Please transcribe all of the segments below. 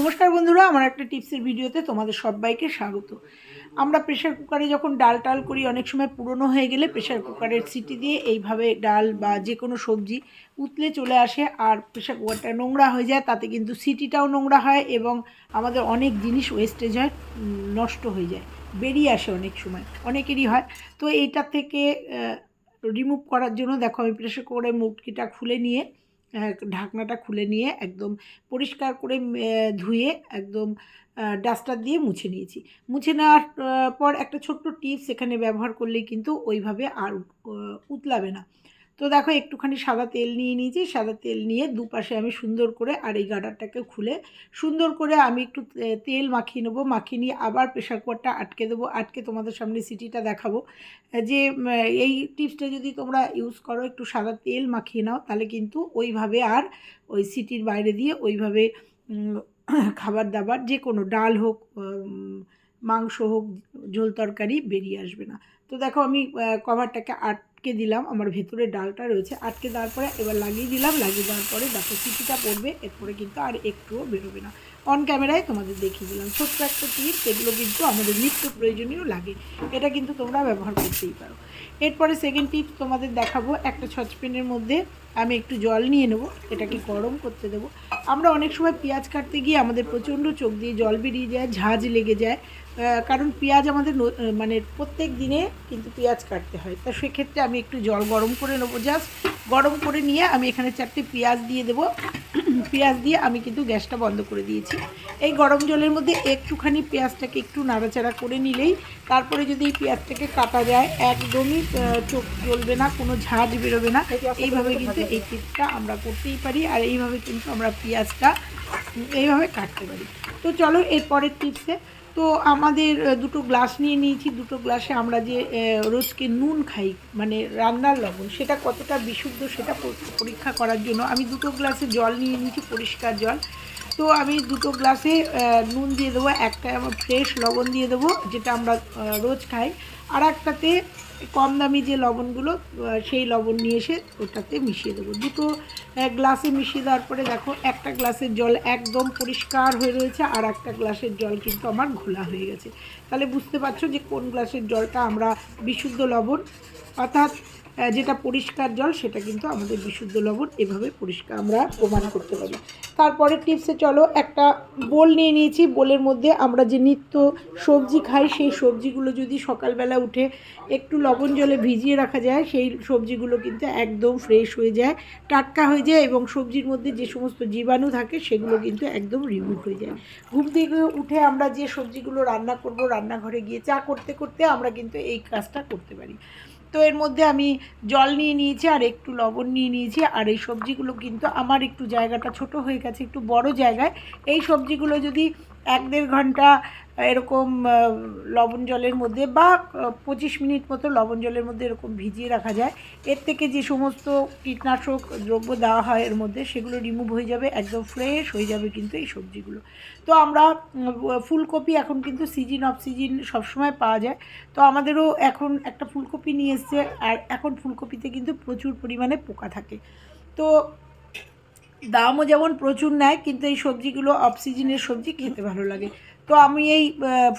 নমস্কার বন্ধুরা, আমার একটা টিপসের ভিডিওতে তোমাদের সবাইকে স্বাগত। আমরা প্রেশার কুকারে যখন ডাল টাল করি, অনেক সময় পুরনো হয়ে গেলে প্রেশার কুকারের সিটি দিয়ে এইভাবে ডাল বা যে কোনো সবজি উতলে চলে আসে আর প্রেশার কুকারটা নোংরা হয়ে যায়, তাতে কিন্তু সিটিটাও নোংরা হয় এবং আমাদের অনেক জিনিস ওয়েস্টেজ হয় নষ্ট হয়ে যায়, বেরিয়ে আসে অনেক সময়, অনেকেরই হয়। তো এইটা থেকে রিমুভ করার জন্য দেখো আমি প্রেশার কুকারের মুটকিটা খুলে নিয়ে ঢাকনাটা খুলে নিয়ে একদম পরিষ্কার করে ধুয়ে একদম ডাস্টার দিয়ে মুছে নিয়েছি। মুছে নেওয়ার পর একটা ছোট্ট টিপস এখানে ব্যবহার করলেই কিন্তু ওইভাবে আর উতলাবে না। তো দেখো একটুখানি সাদা তেল নিয়ে নিয়েছি, সাদা তেল নিয়ে দুপাশে আমি সুন্দর করে আর এই গার্ডারটাকে খুলে সুন্দর করে আমি একটু তেল মাখিয়ে নেব, মাখিয়ে নিয়ে আবার প্রেশার কুকারটা আটকে দেবো, আটকে তোমাদের সামনে সিটিটা দেখাবো। যে এই টিপসটা যদি তোমরা ইউজ করো, একটু সাদা তেল মাখিয়ে নাও, তাহলে কিন্তু ওইভাবে আর ওই সিটির বাইরে দিয়ে ওইভাবে খাবার দাবার যে কোনো ডাল হোক মাংস হোক, ঝোল তরকারি বেরিয়ে আসবে না। তো দেখো আমি কভারটাকে আটকে দিলাম, আমার ভেতরে ডালটা রয়েছে, আটকে দেওয়ার পরে এবার লাগিয়ে দিলাম, লাগিয়ে দেওয়ার পরে দেখো চিঠিটা পড়বে, এরপরে কিন্তু আর একটুও বেরোবে না। অন ক্যামেরায় তোমাদের দেখিয়ে দিলাম, ছোট্ট একটা টিপস সেগুলো কিন্তু আমাদের নিত্য প্রয়োজনীয় লাগে, এটা কিন্তু তোমরা ব্যবহার করতেই পারো। এরপরে সেকেন্ড টিপস তোমাদের দেখাবো, একটা সসপ্যানের মধ্যে আমি একটু জল নিয়ে নেব, এটাকে গরম করতে দেবো। আমরা অনেক সময় পেঁয়াজ কাটতে গিয়ে আমাদের প্রচণ্ড চোখ দিয়ে জল বেরিয়ে যায়, ঝাঁজ লেগে যায় কারণ পেঁয়াজ আমাদের মানে প্রত্যেক দিনে কিন্তু পেঁয়াজ কাটতে হয়। তা সেক্ষেত্রে আমি একটু জল গরম করে নেব জাস্ট গরম করে নিয়ে আমি এখানে চারটে পেঁয়াজ দিয়ে দেবো। পেঁয়াজ দিয়ে আমি কিন্তু গ্যাসটা বন্ধ করে দিয়েছি। এই গরম জলের মধ্যে একটুখানি পেঁয়াজটাকে একটু নাড়াচাড়া করে নিলেই তারপরে যদি এই পেঁয়াজটাকে কাটা যায় একদমই চোখ চলবে না কোনো ঝাঁজ বেরোবে না। এইভাবে কিন্তু এই টিপটা আমরা করতেই পারি আর এইভাবে কিন্তু আমরা পেঁয়াজটা এইভাবে কাটতে পারি। তো চলো, এরপরের টিপসে তো আমাদের দুটো গ্লাস নিয়ে নিয়েছি। দুটো গ্লাসে আমরা যে রোজকে নুন খাই মানে রান্নার লবণ, সেটা কতটা বিশুদ্ধ সেটা পরীক্ষা করার জন্য। আমি দুটো গ্লাসে জল নিয়ে নিয়েছি, পরিষ্কার জল। তো আমি দুটো গ্লাসে নুন দিয়ে দেবো, একটা আমার ফ্রেশ লবণ দিয়ে দেবো, যেটা আমরা রোজ খাই। আর একটাতে কম দামি যে লবণগুলো সেই লবণ নিয়ে এসে ওটাতে মিশিয়ে দেবো। দুটো গ্লাসে মিশিয়ে দেওয়ার পরে দেখো, একটা গ্লাসের জল একদম পরিষ্কার হয়ে রয়েছে, আর একটা গ্লাসের জল কিন্তু আমার ঘোলা হয়ে গেছে। তাহলে বুঝতে পারছ যে কোন গ্লাসের জলটা আমরা বিশুদ্ধ লবণ, অর্থাৎ যেটা পরিষ্কার জল, সেটা কিন্তু আমাদের বিশুদ্ধ লবণ, এভাবে পরিষ্কার আমরা প্রমাণ করতে পারি। তারপরে টিপসে চলো, একটা বোল নিয়ে নিয়েছি। বোলের মধ্যে আমরা যে নিত্য সবজি খাই, সেই সবজিগুলো যদি সকালবেলা উঠে একটু লবণ জলে ভিজিয়ে রাখা যায়, সেই সবজিগুলো কিন্তু একদম ফ্রেশ হয়ে যায়, টাটকা হয়ে যায় এবং সবজির মধ্যে যে সমস্ত জীবাণু থাকে, সেগুলো কিন্তু একদম রিমুভ হয়ে যায়। ঘুম থেকে উঠে আমরা যে সবজিগুলো রান্না করব, রান্নাঘরে গিয়ে চা করতে করতে আমরা কিন্তু এই কাজটা করতে পারি। তো এর মধ্যে আমি জল নিয়ে নিয়েছি আর একটু লবণ নিয়ে নিয়েছি। আর এই সবজিগুলো কিন্তু আমার একটু জায়গাটা ছোট হয়ে গেছে, একটু বড় জায়গায়। এই সবজিগুলো যদি এক দেড় ঘণ্টা এরকম লবণ জলের মধ্যে বা পঁচিশ মিনিট মতো লবণ জলের মধ্যে এরকম ভিজিয়ে রাখা যায়। এর থেকে যে সমস্ত কীটনাশক দ্রব্য দেওয়া হয় এর মধ্যে, সেগুলো রিমুভ হয়ে যাবে, একদম ফ্রেশ হয়ে যাবে কিন্তু এই সবজিগুলো। তো আমরা ফুলকপি এখন কিন্তু সিজন অফ সিজন সবসময় পাওয়া যায়। তো আমাদেরও এখন একটা ফুলকপি নিয়ে এসছে, আর এখন ফুলকপিতে কিন্তু প্রচুর পরিমাণে পোকা থাকে। তো দামও যেমন প্রচুর নেয়, কিন্তু এই সবজিগুলো অফ সিজনের সবজি খেতে ভালো লাগে। তো আমি এই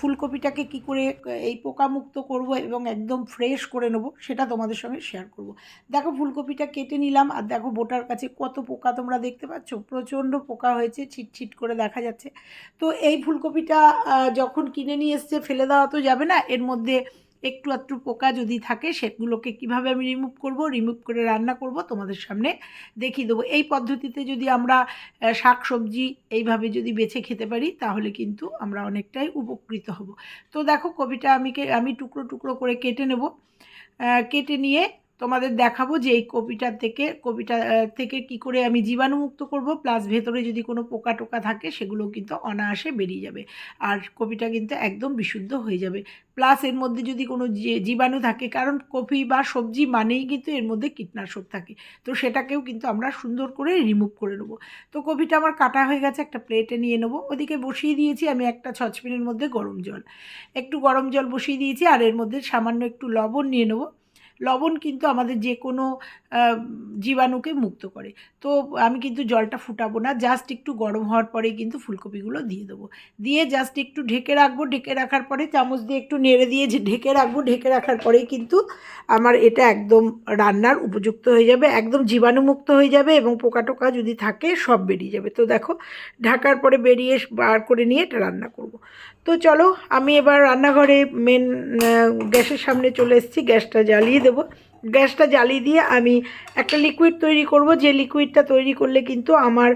ফুলকপিটাকে কি করে, এই পোকামুক্ত করব এবং একদম ফ্রেশ করে নেব সেটা তোমাদের সঙ্গে শেয়ার করব। দেখো ফুলকপিটা কেটে নিলাম আর দেখো বোটার কাছে কত পোকা তোমরা দেখতে পাচ্ছ? প্রচণ্ড পোকা হয়েছে ছিটছিট করে দেখা যাচ্ছে। তো এই ফুলকপিটা যখন কিনে নিয়ে এসছে, ফেলে দেওয়া তো যাবে না, এর মধ্যে একটু একটু পোকা যদি থাকে, সেগুলোকে কীভাবে আমি রিমুভ করব? রিমুভ করে রান্না করব, তোমাদের সামনে দেখিয়ে দেবো। এই পদ্ধতিতে যদি আমরা শাক সবজি এইভাবে যদি বেছে খেতে পারি, তাহলে কিন্তু আমরা অনেকটাই উপকৃত হব। তো দেখো কপিটা আমি আমি টুকরো টুকরো করে কেটে নেব। কেটে নিয়ে তোমাদের দেখাবো যে এই কপিটা থেকে কপিটা থেকে কি করে আমি জীবাণুমুক্ত করব প্লাস ভেতরে যদি কোনো পোকা টোকা থাকে, সেগুলো কিন্তু অনায়াসে বেরিয়ে যাবে। আর কপিটা কিন্তু একদম বিশুদ্ধ হয়ে যাবে। প্লাস এর মধ্যে যদি কোনো জীবাণু থাকে, কারণ কপি বা সবজি মানেই কিন্তু এর মধ্যে কীটনাশক থাকে। তো সেটাকেও কিন্তু আমরা সুন্দর করে রিমুভ করে নেব। তো কপিটা আমার কাটা হয়ে গেছে, একটা প্লেটে নিয়ে নেব। ওদিকে বসিয়ে দিয়েছি আমি একটা সসপ্যানের মধ্যে গরম জল। একটু গরম জল বসিয়ে দিয়েছি, আর এর মধ্যে সামান্য একটু লবণ নিয়ে নেব। লবণ কিন্তু আমাদের যে কোনো জীবাণুকে মুক্ত করে। তো আমি কিন্তু জলটা ফুটাবো না জাস্ট একটু গরম হওয়ার পরে কিন্তু ফুলকপিগুলো দিয়ে দেবো। দিয়ে জাস্ট একটু ঢেকে রাখব, ঢেকে রাখার পরে চামচ দিয়ে একটু নেড়ে দিয়ে ঢেকে রাখব, ঢেকে রাখার পরেই কিন্তু আমার এটা একদম রান্নার উপযুক্ত হয়ে যাবে, একদম জীবাণুমুক্ত হয়ে যাবে এবং পোকা টোকা যদি থাকে সব বেরিয়ে যাবে। তো দেখো, ঢাকার পরে বেরিয়ে বার করে নিয়ে এটা রান্না করব। তো চলো, আমি এবার রান্নাঘরে মেন গ্যাসের সামনে চলে এসেছি, গ্যাসটা জ্বালিয়ে দেবো। গ্যাসটা জ্বালিয়ে দিয়ে আমি একটা লিকুইড তৈরি করব। যে লিকুইডটা তৈরি করলে কিন্তু আমার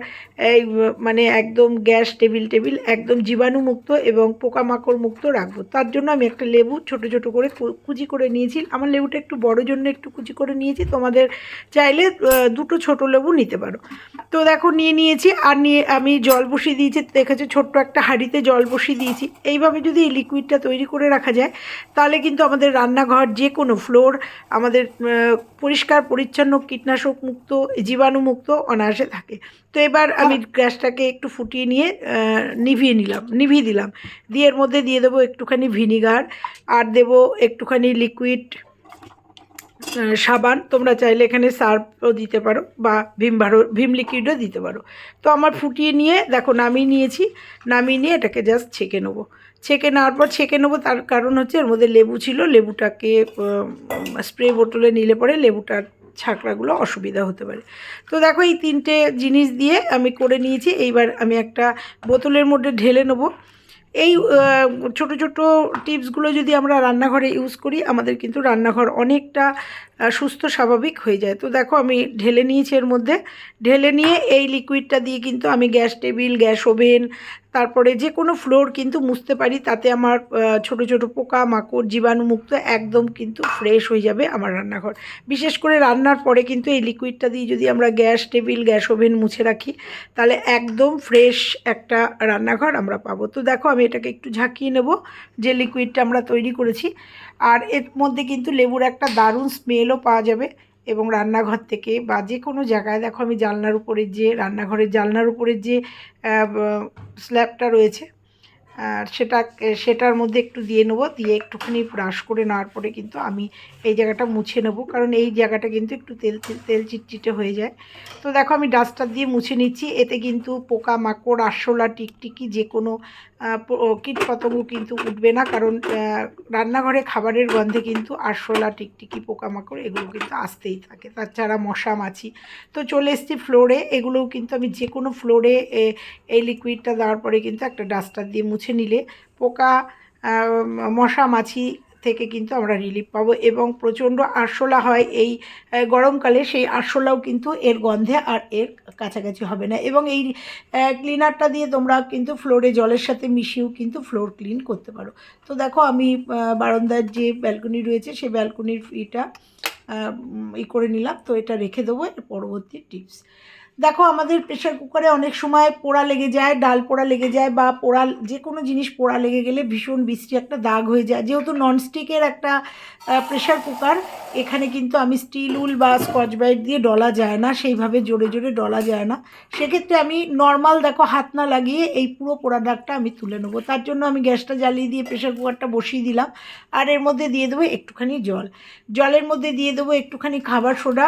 এই মানে একদম গ্যাস টেবিল টেবিল একদম জীবাণুমুক্ত এবং পোকামাকড় মুক্ত রাখব। তার জন্য আমি একটা লেবু ছোট ছোট করে কুচি করে নিয়েছি। আমার লেবুটা একটু বড় জন্য একটু কুচি করে নিয়েছি। তোমাদের চাইলে দুটো ছোট লেবু নিতে পারো। তো দেখো নিয়ে নিয়েছি আর নিয়ে আমি জল বসিয়ে দিয়েছি। দেখেছ ছোট্ট একটা হাঁড়িতে জল বসিয়ে দিয়েছি। এইভাবে যদি এই লিকুইডটা তৈরি করে রাখা যায় তাহলে কিন্তু আমাদের রান্নাঘর যে কোনো ফ্লোর আমাদের পরিষ্কার পরিচ্ছন্ন কীটনাশক মুক্ত জীবাণুমুক্ত অনায়াসে থাকে। তো এবার আমি গ্যাসটাকে একটু ফুটিয়ে নিয়ে নিভিয়ে নিলাম নিভিয়ে দিলাম। দিয়ে এর মধ্যে দিয়ে দেবো একটুখানি ভিনিগার আর দেবো একটুখানি লিকুইড সাবান তোমরা চাইলে এখানে সার্ফও দিতে পারো বা ভিম ভারো ভিম লিকুইডও দিতে পারো। তো আমার ফুটিয়ে নিয়ে দেখো নামিয়ে নিয়েছি, নামিয়ে নিয়ে এটাকে জাস্ট ছেঁকে নেব। ছেঁকে নেওয়ার পর ছেঁকে নেব, তার কারণ হচ্ছে এর মধ্যে লেবু ছিল, লেবুটাকে স্প্রে বোতলে নিলে পরে লেবুটার ছাকড়াগুলো অসুবিধা হতে পারে। তো দেখো এই তিনটে জিনিস দিয়ে আমি করে নিয়েছি, এইবার আমি একটা বোতলের মধ্যে ঢেলে নেব। এই ছোট ছোট টিপসগুলো যদি আমরা রান্নাঘরে ইউজ করি, আমাদের কিন্তু রান্নাঘর অনেকটা সুস্থ স্বাভাবিক হয়ে যায়। তো দেখো, আমি ঢেলে নিয়েছি এর মধ্যে। ঢেলে নিয়ে এই লিকুইডটা দিয়ে কিন্তু আমি গ্যাস টেবিল গ্যাস ওভেন তারপরে যে কোনো ফ্লোর কিন্তু মুছতে পারি, তাতে আমার ছোট ছোট পোকা, মাকড় জীবাণুমুক্ত একদম কিন্তু ফ্রেশ হয়ে যাবে আমার রান্নাঘর। বিশেষ করে রান্নার পরে কিন্তু এই লিকুইডটা দিয়ে যদি আমরা গ্যাস টেবিল গ্যাস ওভেন মুছে রাখি, তাহলে একদম ফ্রেশ একটা রান্নাঘর আমরা পাবো। তো দেখো আমি এটাকে একটু ঝাঁকিয়ে নেব, যে লিকুইডটা আমরা তৈরি করেছি। আর এর মধ্যে কিন্তু লেবুর একটা দারুণ স্মেলও পাওয়া যাবে। এবং রান্নাঘর থেকে বা যে কোনো জায়গায়, দেখো আমি জানলার উপরে যে রান্নাঘরের জানলার উপরে যে স্ল্যাবটা রয়েছে আর সেটা সেটার মধ্যে একটু দিয়ে নেব দিয়ে একটুখানি ব্রাশ করে নেওয়ার পরে কিন্তু আমি এই জায়গাটা মুছে নেব। কারণ এই জায়গাটা কিন্তু একটু তেল তেল- চিটচিটে হয়ে যায়। তো দেখো আমি ডাস্টার দিয়ে মুছে নিচ্ছি। এতে কিন্তু পোকা মাকড় আরশোলা টিকটিকি যে কোনো আহ, প- কীট পতঙ্গ কিন্তু উঠবে না। কারণ রান্নাঘরে খাবারের গন্ধে কিন্তু আরশোলা টিকটিকি পোকামাকড় এগুলো কিন্তু আসতেই থাকে। তাছাড়া মশা মাছি। তো চলে এসেছি ফ্লোরে এগুলোও কিন্তু আমি যে কোনো ফ্লোরে এই লিকুইডটা দেওয়ার পরে কিন্তু একটা ডাস্টার দিয়ে মুছে নিলে পোকা মশা, মাছি থেকে কিন্তু আমরা রিলিফ পাবো এবং প্রচণ্ড আরশোলা হয় এই গরমকালে, সেই আরশোলাও কিন্তু এর গন্ধে আর এর কাছাকাছি হবে না এবং এই ক্লিনারটা দিয়ে তোমরা কিন্তু ফ্লোরে জলের সাথে মিশিয়েও কিন্তু ফ্লোর ক্লিন করতে পারো। তো দেখো আমি বারান্দার যে ব্যালকনি রয়েছে, সেই ব্যালকনির ইটা ই করে নিলাম। তো এটা রেখে দেবো এর পরবর্তী টিপস দেখো, আমাদের প্রেশার কুকারে অনেক সময় পোড়া লেগে যায়, ডাল পোড়া লেগে যায় বা পোড়া, যে কোনো জিনিস পোড়া লেগে গেলে ভীষণ বৃষ্টি একটা দাগ হয়ে যায়। যেহেতু ননস্টিকের একটা প্রেশার কুকার এখানে কিন্তু আমি স্টিল উল বা স্কচ ব্রাইট দিয়ে ডলা যায় না, সেইভাবে জোরে জোরে ডলা যায় না। সেক্ষেত্রে আমি নর্মাল দেখো, হাত না লাগিয়ে এই পুরো পোড়া দাগটা আমি তুলে নেব। তার জন্য আমি গ্যাসটা জ্বালিয়ে দিয়ে প্রেশার কুকারটা বসিয়ে দিলাম। আর এর মধ্যে দিয়ে দেবো একটুখানি জল। জলের মধ্যে দিয়ে দেবো একটুখানি খাবার সোডা।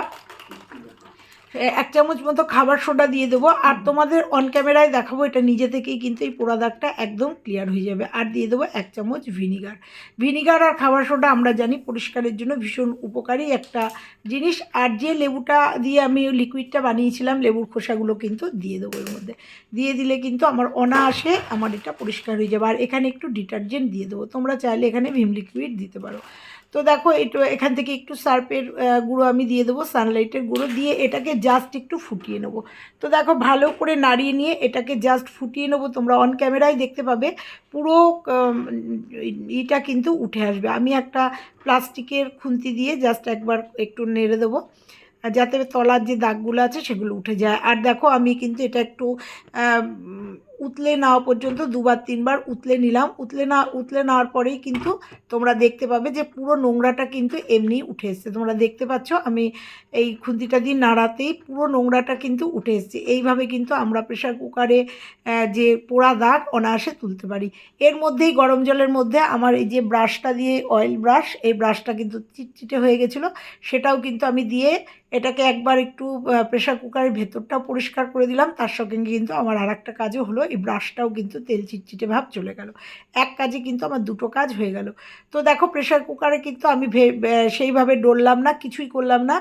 এক চামচ মতো খাবার সোডা দিয়ে দেবো। আর তোমাদের অন ক্যামেরায় দেখাবো এটা নিজে থেকেই কিন্তু এই পোড়া দাগটা একদম ক্লিয়ার হয়ে যাবে। আর দিয়ে দেবো এক চামচ ভিনিগার ভিনিগার আর খাবার সোডা আমরা জানি পরিষ্কারের জন্য ভীষণ উপকারী একটা জিনিস। আর যে লেবুটা দিয়ে আমি লিকুইডটা বানিয়েছিলাম লেবুর খোসাগুলো কিন্তু দিয়ে দেবো এর মধ্যে। দিয়ে দিলে কিন্তু আমার অনায়াসে আমার এটা পরিষ্কার হয়ে যাবে। আর এখানে একটু ডিটারজেন্ট দিয়ে দেবো। তোমরা চাইলে এখানে ভিম লিকুইড দিতে পারো। তো দেখো, একটু এখান থেকে একটু সার্পের গুঁড়ো আমি দিয়ে দেবো, সানলাইটের গুঁড়ো দিয়ে এটাকে জাস্ট একটু ফুটিয়ে নেব। তো দেখো, ভালো করে নাড়িয়ে নিয়ে এটাকে জাস্ট ফুটিয়ে নেব। তোমরা অন ক্যামেরায় দেখতে পাবে, পুরো ইটা কিন্তু উঠে আসবে। আমি একটা প্লাস্টিকের খুন্তি দিয়ে জাস্ট একবার একটু নেড়ে দেবো, যাতে তলার যে দাগগুলো আছে সেগুলো উঠে যায়। আর দেখো, আমি কিন্তু এটা একটু উতলে নেওয়া পর্যন্ত দুবার, তিনবার উতলে নিলাম। উতলে না, উতলে নেওয়ার পরেই কিন্তু তোমরা দেখতে পাবে যে পুরো নোংরাটা কিন্তু এমনি উঠে এসছে। তোমরা দেখতে পাচ্ছ আমি এই খুন্তিটা দিয়ে নাড়াতেই পুরো নোংরাটা কিন্তু উঠে এসছে। এইভাবে কিন্তু আমরা প্রেশার কুকারে যে পোড়া দাগ অনায়াসে তুলতে পারি। এর মধ্যেই গরম জলের মধ্যে আমার এই যে ব্রাশটা দিয়ে অয়েল ব্রাশ এই ব্রাশটা কিন্তু চিটচিটে হয়ে গেছিল। সেটাও কিন্তু আমি দিয়ে এটাকে একবার একটু প্রেশার কুকারের ভেতরটাও পরিষ্কার করে দিলাম। তার সঙ্গে কিন্তু আমার আর একটা কাজও হলো। এই ব্রাশটাও কিন্তু তেল চিটচিটে ভাব চলে গেল। এক কাজে কিন্তু আমার দুটো কাজ হয়ে গেল। তো দেখো প্রেশার কুকারে কিন্তু আমি সেইভাবে ডললাম না, কিছুই করলাম না।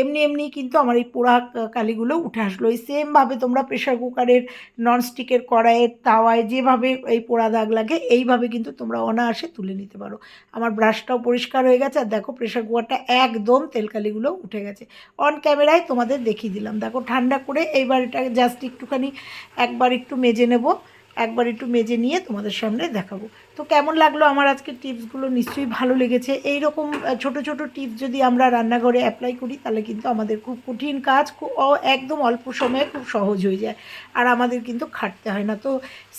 এমনি এমনি কিন্তু আমার এই পোড়া কালিগুলো উঠে আসলো। এই সেমভাবে তোমরা প্রেশার কুকারের ননস্টিকের কড়াইয়ের, তাওয়ায় যেভাবে এই পোড়া দাগ লাগে, এইভাবে কিন্তু তোমরা অনায়াসে তুলে নিতে পারো। আমার ব্রাশটাও পরিষ্কার হয়ে গেছে, আর দেখো প্রেশার কুকারটা একদম তেলকালিগুলো উঠে গেছে। অন ক্যামেরায় তোমাদের দেখিয়ে দিলাম। দেখো ঠান্ডা করে এইবার এটা জাস্ট একটুখানি, একবার একটু মেজে নেব। একবার একটু মেজে নিয়ে তোমাদের সামনে দেখাবো। তো কেমন লাগল আমার আজকের টিপসগুলো? নিশ্চয়ই ভালো লেগেছে। এই রকম ছোট ছোট টিপস যদি আমরা রান্নাঘরে অ্যাপ্লাই করি, তাহলে কিন্তু আমাদের খুব কঠিন কাজ একদম অল্প সময়ে খুব সহজ হয়ে যায়। আর আমাদের কিন্তু খাটতে হয় না। তো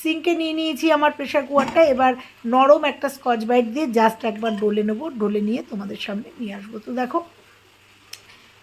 সিঙ্কে নিয়ে নিয়েছি আমার প্রেশার কুকারটা এবার নরম একটা স্কচ বাইট দিয়ে জাস্ট একবার ডলে নেব। ডলে নিয়ে তোমাদের সামনে নিয়ে আসব। তো দেখো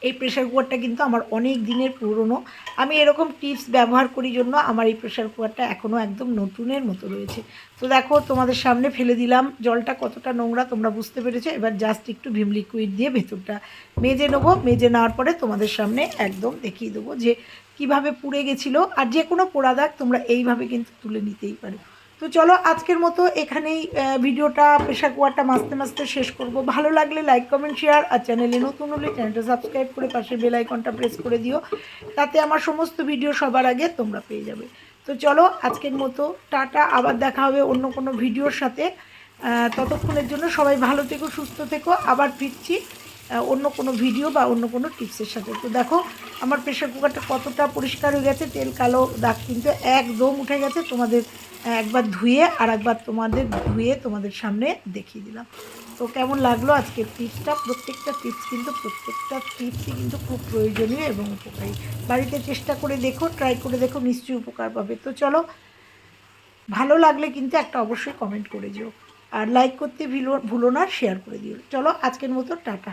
এই প্রেশার কুকারটা কিন্তু আমার অনেক দিনের পুরনো। আমি এরকম টিপস ব্যবহার করি জন্য আমার এই প্রেশার কুকারটা এখনও একদম নতুনের মতো রয়েছে। তো দেখো, তোমাদের সামনে ফেলে দিলাম। জলটা কতটা নোংরা তোমরা বুঝতে পেরেছ। এবার জাস্ট একটু ভিম লিকুইড দিয়ে ভেতরটা মেজে নেব। মেজে নেওয়ার পরে তোমাদের সামনে একদম দেখিয়ে দেবো যে কীভাবে পুড়ে গেছিল। আর যে কোনো পোড়া দাগ তোমরা এইভাবে কিন্তু তুলে নিতেই পারো। তো চলো আজকের মতো এখানেই ভিডিওটা প্রেশার কুকারটা মাসতে মাসতে শেষ করব। ভালো লাগলে লাইক কমেন্ট শেয়ার আর চ্যানেলে নতুন হলে চ্যানেলটা সাবস্ক্রাইব করে পাশে বেল আইকনটা প্রেস করে দিও। তাতে আমার সমস্ত ভিডিও সবার আগে তোমরা পেয়ে যাবে। তো চলো আজকের মতো, টাটা, আবার দেখা হবে অন্য কোনো ভিডিওর সাথে। ততক্ষণের জন্য সবাই ভালো থেকো, সুস্থ থেকো, আবার ফিরছি। অন্য কোনো ভিডিও বা অন্য কোনো টিপসের সাথে। তো দেখো, আমার প্রেশার কুকারটা কতটা পরিষ্কার হয়ে গেছে, তেল কালো দাগ কিন্তু একদম উঠে গেছে, তোমাদের একবার ধুয়ে আর একবার তোমাদের ধুয়ে তোমাদের সামনে দেখিয়ে দিলাম। তো কেমন লাগল আজকের টিপসটা প্রত্যেকটা টিপস কিন্তু, প্রত্যেকটা টিপসই কিন্তু খুব প্রয়োজনীয় এবং উপকারী। বাড়িতে চেষ্টা করে দেখো ট্রাই করে দেখো, নিশ্চয়ই উপকার পাবে। তো চলো, ভালো লাগলে কিন্তু একটা অবশ্যই কমেন্ট করে যেও আর লাইক করতে ভুলো ভুলো না শেয়ার করে দিও। চলো, আজকের মতো, টাটা।